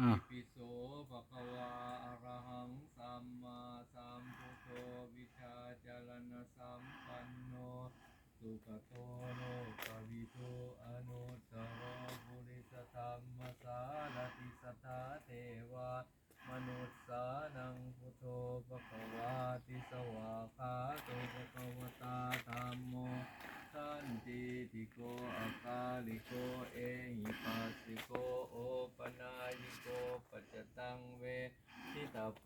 อิปิโสภะคะวาอะระหังสัมมาสัมพุทโธวิชาจารณสัมปันโนสุขโตโลกวิโตอนุตตรปุริสธรรมสารติสตถาเทวามนุสสานังพุทโธภะคะวาติสวาคาโตภะคะวตาธัมโมสันติติโกอาคาลิโกเอหิปัสสิโกโอปนายิโกปัจจตังเวทิตา โพ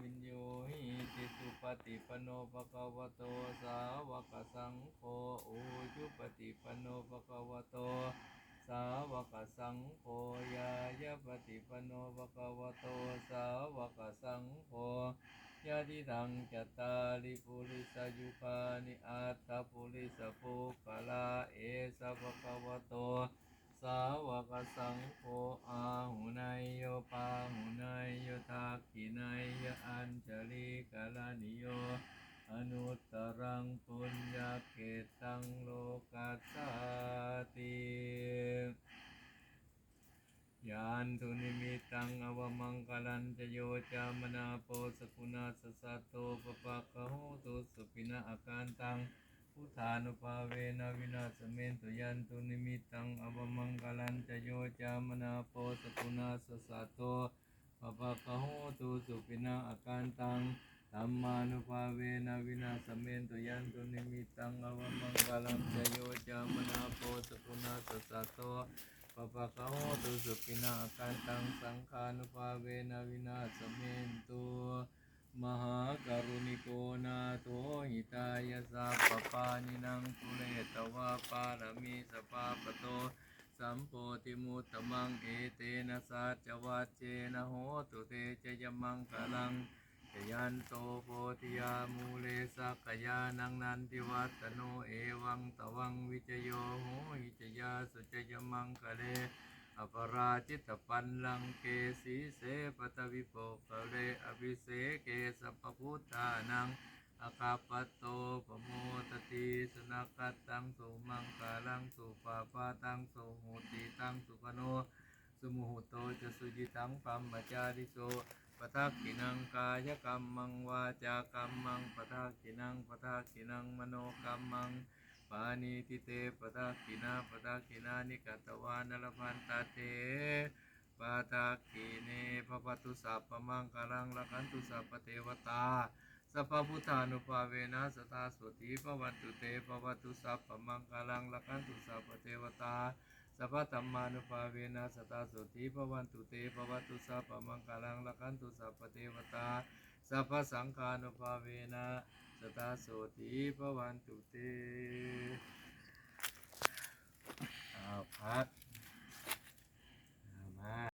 วินโยหิติสุปฏิปโนภะคะวะโตสาวกสังโฆอุจุปฏิปโนภะคะวะโต สาวกสังโฆยายะปฏิปโนภะคะวะโตสาวกสังโฆยะทิทังจัตตาริปุริสยุคานิอัตตปุริสปุกะลาเอสะภะคะวะโต สาวกสังโฆอาหุนายโยปาหุนายโยทักขินายโยอัญชลิกาลานิโย อนุตตรั งปุญญาเกตังโลกัสสาติยานทุนิมิตังอวมังกลันจะโยจามนาโปสกุณาสสะโตปปะคะโหตุสุปินะอาการตังพุทธานุภาเวนะวินาสเมนตุยันตุนิมิตังอวมังกลันจะโยจามนาโปสกุณาสสะโตปปะคะโหตุสุปินะอาการตัง ธรรมานุภาเวนะวินาสเมนตุยันตุนิมิตังอวมังกลังจโยจามนาโพสกุณาสสะโตปะปะคะโหตุสุปินาการตังสังฆานุภาเวนะวินาสเมนตุมหากรุณิโกนาโตหิตายาสัพปปานินังปุเรตวะปารมีสปาปโตสัมโพธิมุตตมังเอเตนะสัจวัจเจนะโหตุเตจยมังกลัง ชยันโตโพธิยามูเลสักขยานังนันติวัตโนเอวังตวังวิจโยโหหิจยาสุจยมังคะเลอปราจิตปันลังเกสีเสปตวิโปะเลอภิเสเกสัพพุทธานังอาคาปตโตปโมตติสนักกัตตังสุมังกาลังสุปาปาตังสุโหติตังสุปโนสุมุหุโตจะสุจิตังปัมมจาริโส ปทักขินังกายกรรมังวาจากรรมังปทักขินังปทักขินังมโนกรรมังปานิทิเตปทักขินาปทักขินานิกัตวานลพันตเตปทักขิเนภปตุสัพพมังกลังละคันตุสัพเทวตาสัพพุทธานุภาเวนะสตาสุติปวันตุเตปวัตุสัพพมังกลังละคันตุสัพเทวตา สัพพธรรมานุภาเวนะสตาสุติปวันตุเตปวัตตุสัพพมังคลังละคันตุสัพพเทวตาสัพพสังฆานุภาเวนะสตาสุติปวันตุเต